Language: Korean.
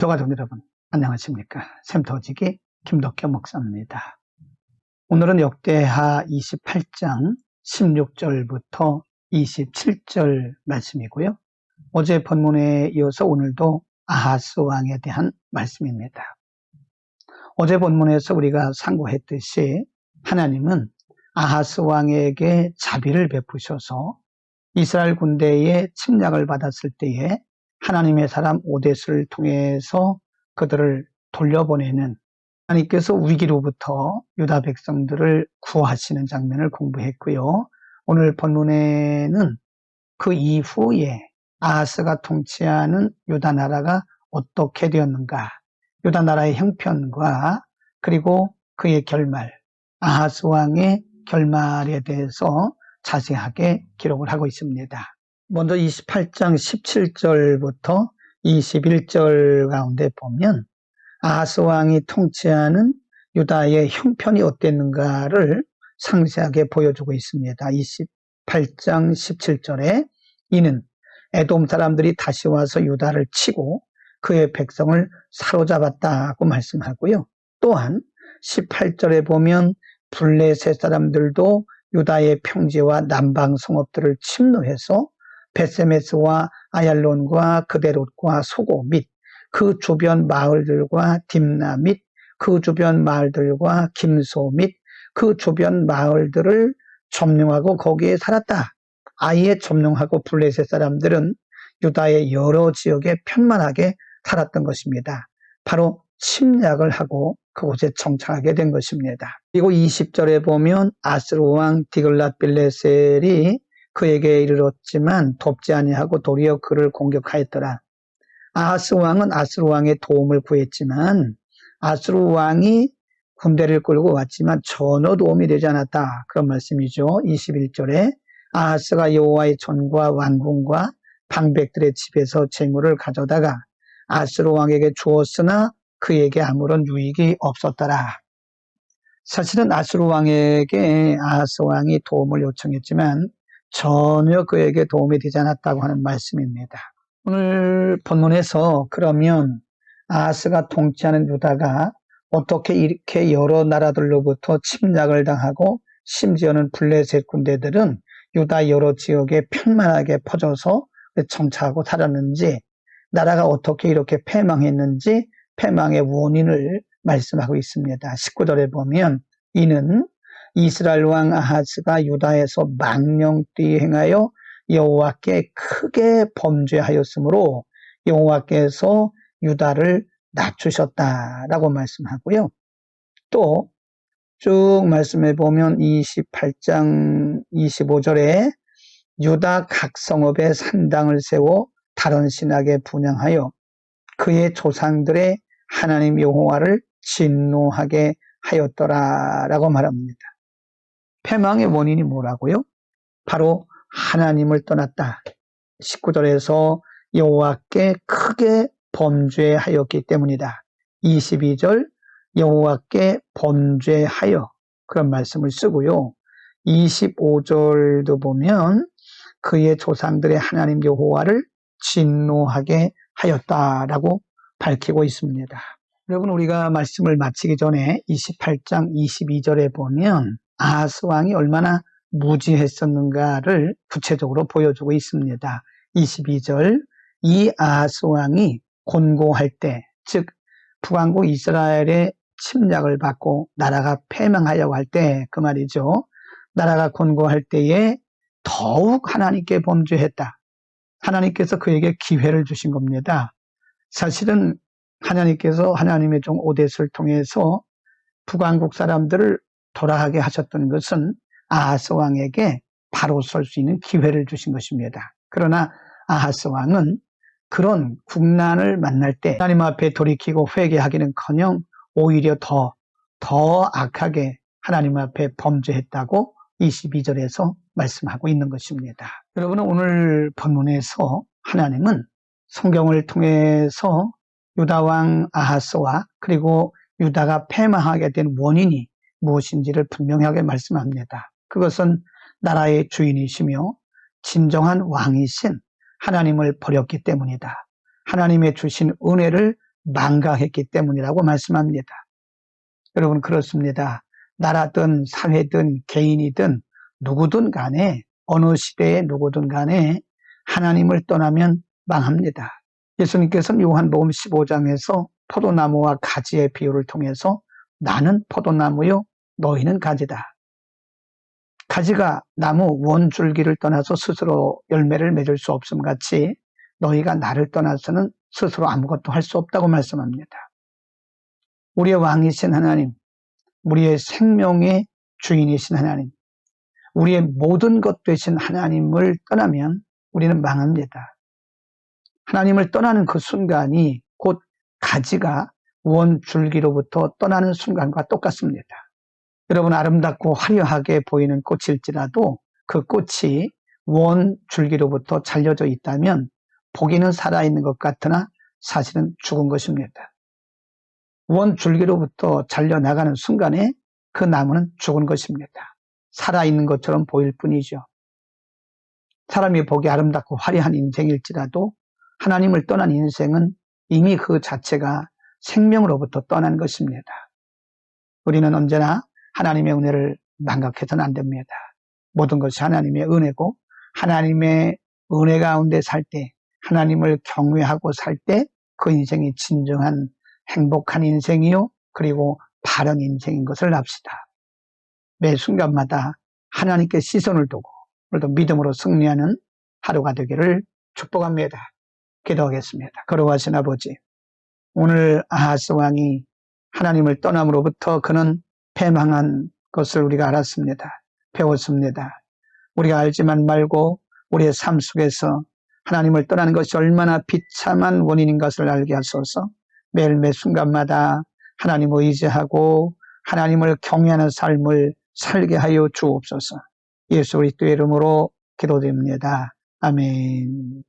도가족 여러분, 안녕하십니까. 샘터지기 김덕현 목사입니다. 오늘은 역대하 28장 16절부터 27절 말씀이고요. 어제 본문에 이어서 오늘도 아하스 왕에 대한 말씀입니다. 어제 본문에서 우리가 상고했듯이 하나님은 아하스 왕에게 자비를 베푸셔서 이스라엘 군대의 침략을 받았을 때에 하나님의 사람 오데스를 통해서 그들을 돌려보내는 하나님께서 위기로부터 유다 백성들을 구하시는 장면을 공부했고요. 오늘 본문에는 그 이후에 아하스가 통치하는 유다 나라가 어떻게 되었는가, 유다 나라의 형편과 그리고 그의 결말, 아하스 왕의 결말에 대해서 자세하게 기록을 하고 있습니다. 먼저 28장 17절부터 21절 가운데 보면 아하스 왕이 통치하는 유다의 형편이 어땠는가를 상세하게 보여주고 있습니다. 28장 17절에 이는 에돔 사람들이 다시 와서 유다를 치고 그의 백성을 사로잡았다고 말씀하고요. 또한 18절에 보면 블레셋 사람들도 유다의 평지와 남방 성읍들을 침노해서 베세메스와 아얄론과 그데롯과 소고 및 그 주변 마을들과 딥나 및 그 주변 마을들과 김소 및 그 주변 마을들을 점령하고 거기에 살았다. 아예 점령하고 블레셋 사람들은 유다의 여러 지역에 편만하게 살았던 것입니다. 바로 침략을 하고 그곳에 정착하게 된 것입니다. 그리고 20절에 보면 아스르 왕 디글랏 빌레셀이 그에게 이르렀지만 돕지 아니하고 도리어 그를 공격하였더라. 아하스 왕은 아스루 왕의 도움을 구했지만 아스루 왕이 군대를 끌고 왔지만 전혀 도움이 되지 않았다. 그런 말씀이죠. 21절에 아하스가 여호와의 전과 왕궁과 방백들의 집에서 재물을 가져다가 아스루 왕에게 주었으나 그에게 아무런 유익이 없었더라. 사실은 아스루 왕에게 아하스 왕이 도움을 요청했지만 전혀 그에게 도움이 되지 않았다고 하는 말씀입니다. 오늘 본문에서 그러면 아하스가 통치하는 유다가 어떻게 이렇게 여러 나라들로부터 침략을 당하고 심지어는 블레셋 군대들은 유다 여러 지역에 편만하게 퍼져서 정착하고 살았는지 나라가 어떻게 이렇게 패망했는지 패망의 원인을 말씀하고 있습니다. 19절에 보면 이는 이스라엘 왕 아하스가 유다에서 망령띠 행하여 여호와께 크게 범죄하였으므로 여호와께서 유다를 낮추셨다라고 말씀하고요. 또 쭉 말씀해 보면 28장 25절에 유다 각 성읍에 산당을 세워 다른 신에게 분양하여 그의 조상들의 하나님 여호와를 진노하게 하였더라라고 말합니다. 패망의 원인이 뭐라고요? 바로 하나님을 떠났다. 19절에서 여호와께 크게 범죄하였기 때문이다. 22절 여호와께 범죄하여 그런 말씀을 쓰고요. 25절도 보면 그의 조상들의 하나님 여호와를 진노하게 하였다라고 밝히고 있습니다. 여러분 우리가 말씀을 마치기 전에 28장 22절에 보면 아하스 왕이 얼마나 무지했었는가를 구체적으로 보여주고 있습니다. 22절 이 아하스 왕이 곤고할 때, 즉 북왕국 이스라엘의 침략을 받고 나라가 패망하려고 할 때 그 말이죠. 나라가 곤고할 때에 더욱 하나님께 범죄했다. 하나님께서 그에게 기회를 주신 겁니다. 사실은 하나님께서 하나님의 종 오데스를 통해서 북왕국 사람들을 돌아가게 하셨던 것은 아하스 왕에게 바로 설 수 있는 기회를 주신 것입니다. 그러나 아하스 왕은 그런 국난을 만날 때 하나님 앞에 돌이키고 회개하기는커녕 오히려 더, 더 악하게 하나님 앞에 범죄했다고 22절에서 말씀하고 있는 것입니다. 여러분은 오늘 본문에서 하나님은 성경을 통해서 유다왕 아하스와 그리고 유다가 패망하게 된 원인이 무엇인지를 분명하게 말씀합니다. 그것은 나라의 주인이시며 진정한 왕이신 하나님을 버렸기 때문이다. 하나님의 주신 은혜를 망각했기 때문이라고 말씀합니다. 여러분 그렇습니다. 나라든 사회든 개인이든 누구든 간에 어느 시대에 누구든 간에 하나님을 떠나면 망합니다. 예수님께서는 요한복음 15장에서 포도나무와 가지의 비유를 통해서 나는 포도나무요 너희는 가지다. 가지가 나무 원줄기를 떠나서 스스로 열매를 맺을 수 없음 같이 너희가 나를 떠나서는 스스로 아무것도 할 수 없다고 말씀합니다. 우리의 왕이신 하나님, 우리의 생명의 주인이신 하나님, 우리의 모든 것 되신 하나님을 떠나면 우리는 망합니다. 하나님을 떠나는 그 순간이 곧 가지가 원 줄기로부터 떠나는 순간과 똑같습니다. 여러분 아름답고 화려하게 보이는 꽃일지라도 그 꽃이 원 줄기로부터 잘려져 있다면 보기는 살아있는 것 같으나 사실은 죽은 것입니다. 원 줄기로부터 잘려나가는 순간에 그 나무는 죽은 것입니다. 살아있는 것처럼 보일 뿐이죠. 사람이 보기 아름답고 화려한 인생일지라도 하나님을 떠난 인생은 이미 그 자체가 생명으로부터 떠난 것입니다. 우리는 언제나 하나님의 은혜를 망각해서는 안 됩니다. 모든 것이 하나님의 은혜고 하나님의 은혜 가운데 살 때, 하나님을 경외하고 살 때 그 인생이 진정한 행복한 인생이요. 그리고 바른 인생인 것을 압시다. 매 순간마다 하나님께 시선을 두고 오늘도 믿음으로 승리하는 하루가 되기를 축복합니다. 기도하겠습니다. 걸어가신 아버지, 오늘 아하스 왕이 하나님을 떠남으로부터 그는 패망한 것을 우리가 알았습니다. 배웠습니다. 우리가 알지만 말고 우리의 삶 속에서 하나님을 떠나는 것이 얼마나 비참한 원인인 것을 알게 하소서 매일 매 순간마다 하나님을 의지하고 하나님을 경외하는 삶을 살게 하여 주옵소서 예수 그리스도의 이름으로 기도드립니다. 아멘.